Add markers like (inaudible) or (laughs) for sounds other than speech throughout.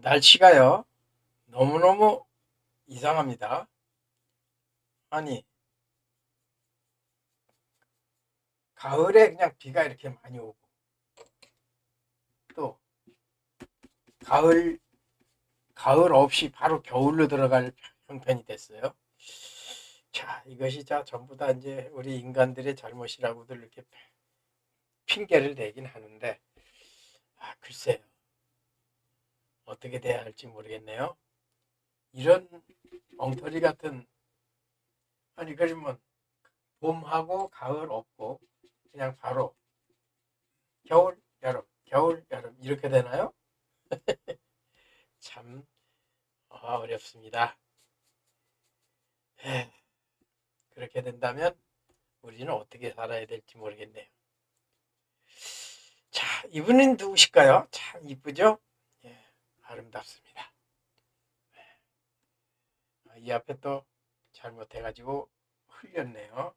날씨가요, 너무너무 이상합니다. 아니, 가을에 그냥 비가 이렇게 많이 오고, 또, 가을, 가을 없이 바로 겨울로 들어갈 형편이 됐어요. 자, 이것이 자, 전부 다 이제 우리 인간들의 잘못이라고들 이렇게 핑계를 대긴 하는데, 아, 글쎄요. 어떻게 돼야 할지 모르겠네요. 이런 엉터리 같은 아니 그러면 봄하고 가을 없고 그냥 바로 겨울 여름 겨울 여름 이렇게 되나요? (laughs) 참 아, 어렵습니다. 에휴, 그렇게 된다면 우리는 어떻게 살아야 될지 모르겠네요. 자, 이분은 누구실까요? 참 이쁘죠? 예, 아름답습니다. 아, 이 앞에 또 잘못해가지고 흘렸네요.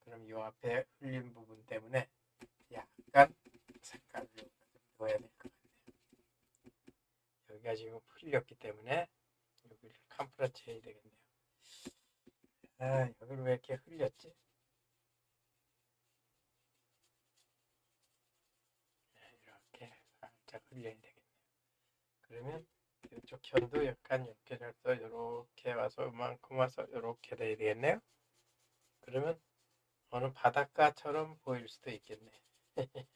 그럼 이 앞에 흘린 부분 때문에 약간 색깔을 좀 넣어야 될 것 같네요. 여기가 지금 흘렸기 때문에 여기를 캄프라치 해야 되겠네요. 아, 여기를 왜 이렇게 흘렸지? 네, 이렇게 살짝 흘려야 되겠네요. 그러면 이쪽 편도 약간 이렇게 해서 이렇게 와서 이만큼 와서 이렇게 돼야 되겠네요. 그러면 어느 바닷가처럼 보일 수도 있겠네. (laughs)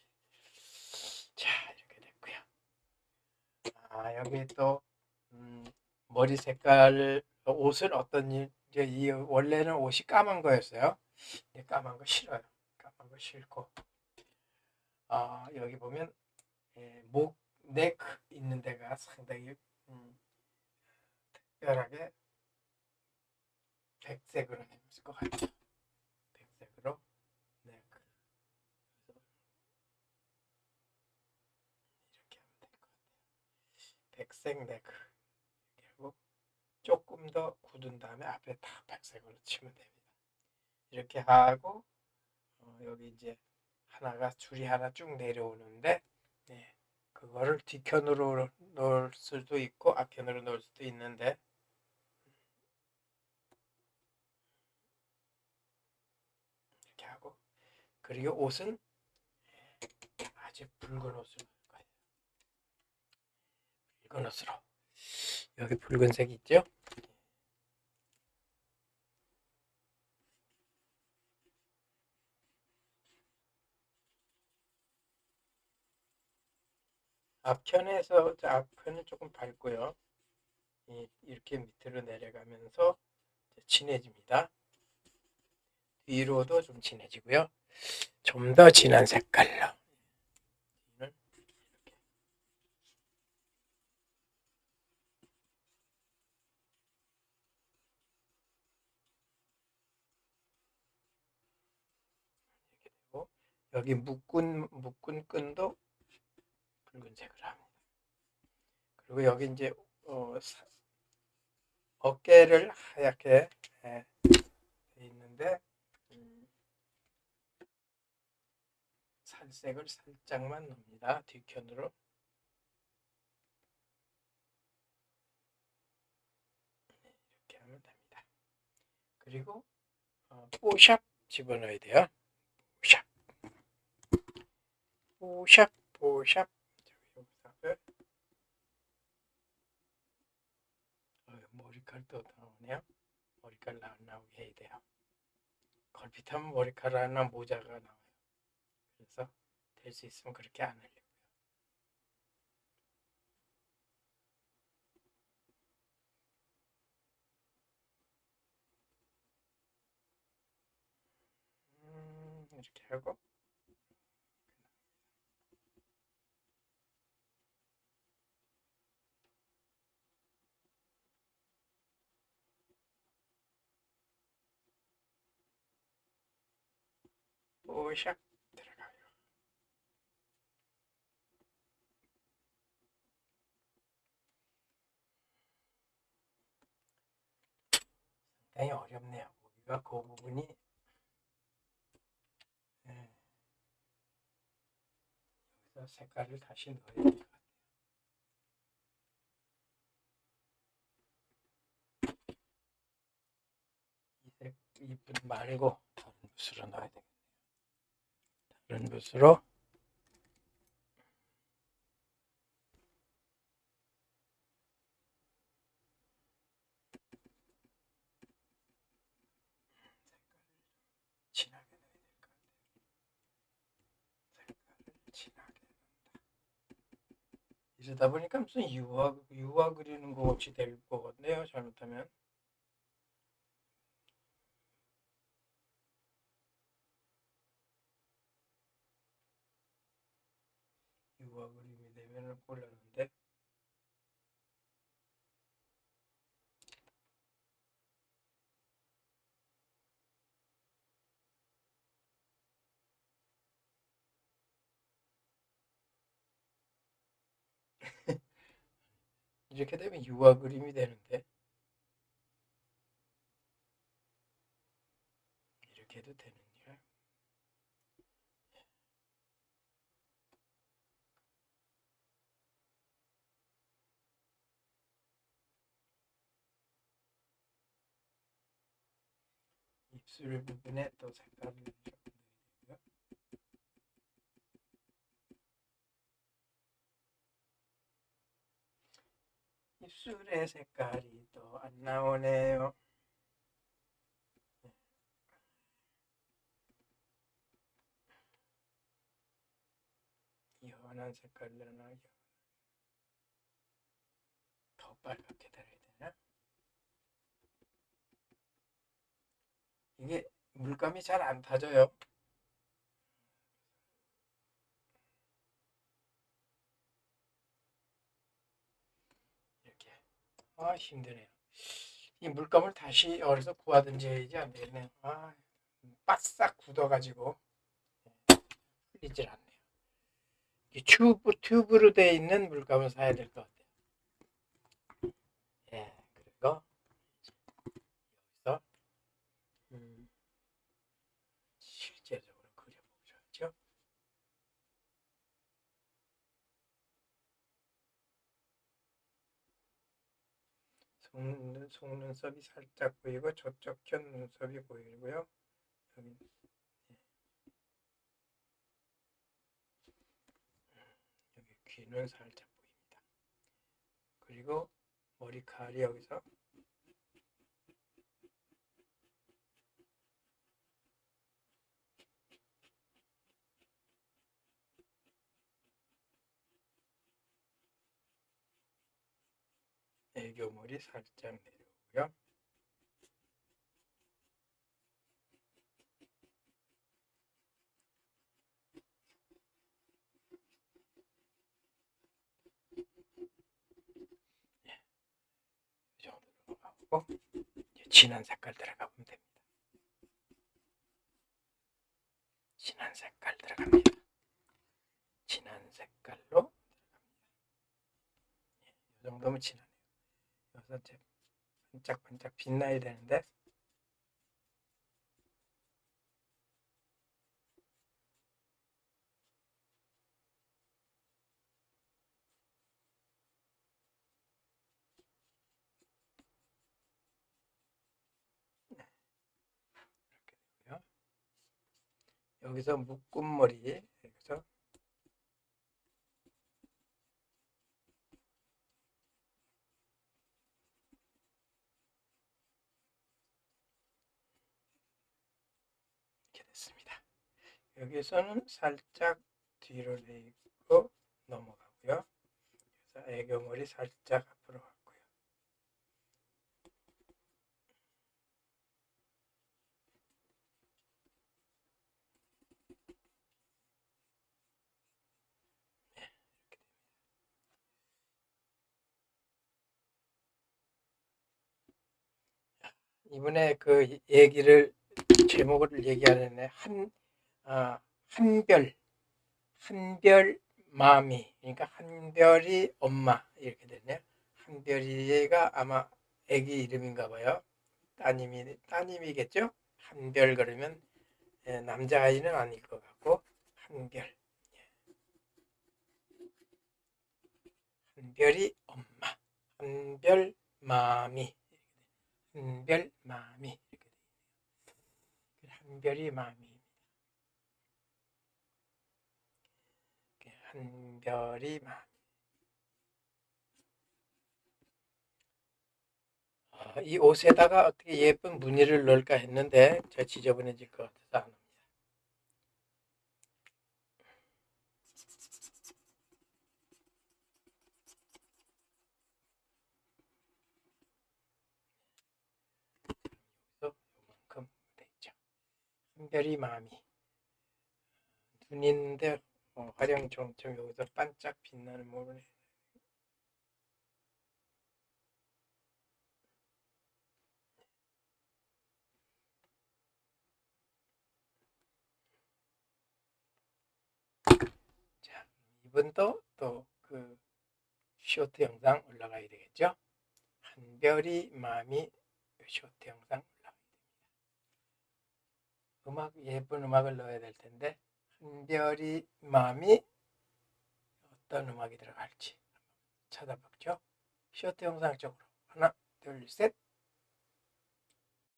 자, 이렇게 됐고요. 아, 여기 또 음, 머리 색깔 옷은 어떤 일, 이제 이 원래는 옷이 까만 거였어요. 까만 거 싫어요. 까만 거 싫고. 아, 여기 보면 예, 목, 넥 있는 데가 상당히 음, 특별하게 백색으로 해볼 것 같아요. 백색으로 네. 이렇게 하면 될 것 같아요. 백색 네크 이렇게 하고 조금 더 굳은 다음에 앞에 다 백색으로 치면 됩니다. 이렇게 하고 어, 여기 이제 하나가 줄이 하나 쭉 내려오는데 네. 그거를 뒷편으로 넣을 수도 있고 앞편으로 넣을 수도 있는데 이렇게 하고 그리고 옷은 아주 붉은 옷으로 할 거예요. 붉은 옷으로 여기 붉은색 있죠? 앞편에서 자, 앞편은 조금 밝고요. 이- 이렇게 밑으로 내려가면서 진해집니다. 뒤로도 좀 진해지고요. 좀 더 진한 색깔로. 여기 묶은 묶은 끈도 붉은색으로 합니다. 그리고 여기 이제 어, 사- 어깨를 하얗게 예, 돼 있는데 음, 살색을 살짝만 넣습니다. 됩니다. 그리고 어, 뽀샵 집어넣어야 돼요. 뽀샵 뽀샵 뽀샵 여기서 어, 머리칼도 나오네요. 머리칼 안 나오게 해야 돼요. 걸핏하면 머리칼 하나 모자가 나와요. 그래서 될 수 있으면 그렇게 안 하려고요. 음, 이렇게 하고 오샥 들어가요. 상당히 어렵네요. 우리가 그 부분이 네. 여기서 색깔을 다시 넣어야 될 것 같아요. 이 색, 이분 말고 다른 붓으로 넣어야 되겠요 것 진하게 넣는다. 이러다 보니까 무슨 유화 유화 그리는 거 같이 될 것 같네요. 잘못하면. 유화 되면 곤란한데. (laughs) 이렇게 되면 유화 그림이 되는데. 이렇게 해도 되느 냐? 입술 부분에 또 색깔을 좀 넣어야 되고요. 입술의 색깔 이게 물감이 잘 안 타져요. 이렇게. 아, 힘드네요. 이 물감을 다시 어디서 구하든지 해야지 안 되겠네요. 아, 바싹 굳어가지고 풀리질 않네요. 이 튜브, 튜브로 되어 있는 물감을 사야 될 것 같아요. 예, 그리고 여기서 음, 실제적으로 그려보죠. 속눈, 속눈썹이 살짝 보이고 저쪽 현 눈썹이 보이고요. 여기 여기 귀는 살짝 보입니다. 그리고 머리칼이 여기서 애교물이 살짝 내려오고요. 이 정도로 하고 이제 진한 색깔 들어가 보면 됩니다. 진한 색깔 들어갑니다. 진한 색깔로 들어갑니다. 예, 이 정도면 진하 이제 반짝반짝 빛나야 되는데 이렇게 되고요. 여기서 묶음머리 여기서 이렇게 됐습니다. 여기서는 살짝 뒤로 내고 넘어가고요. 그래서 애교머리 살짝 앞으로 갔고요. 네, 이렇게 됩니다. 이번에 그 얘기를 제목을 얘기하려네 한 아, 한별 한별 마미 그러니까 한별이 엄마 이렇게 됐네요. 한별이가 아마 아기 이름인가 봐요. 따님이 따님이겠죠? 한별 그러면 예, 남자 아이는 아닐 것 같고 한별 예. 한별이 엄마 한별 마미 한별 마미. 한별이 마음입니다. 이렇게 한별이 마음. 아, 이 옷에다가 어떻게 예쁜 무늬를 넣을까 했는데 저 지저분해질 것 같아서 안 합니다. 한별이 마음이 있는데 어, 화령 점점 여기서 반짝 빛나는 부분에 자, 이번도 또 그 쇼트 영상 올라가야 되겠죠? 한별이 마음이 쇼트 영상 올라가야 됩니다. 음악 예쁜 음악을 넣어야 될 텐데 한별이 마음이 어떤 음악이 들어갈지 찾아보죠. 쇼트 영상 쪽으로 하나, 둘, 셋.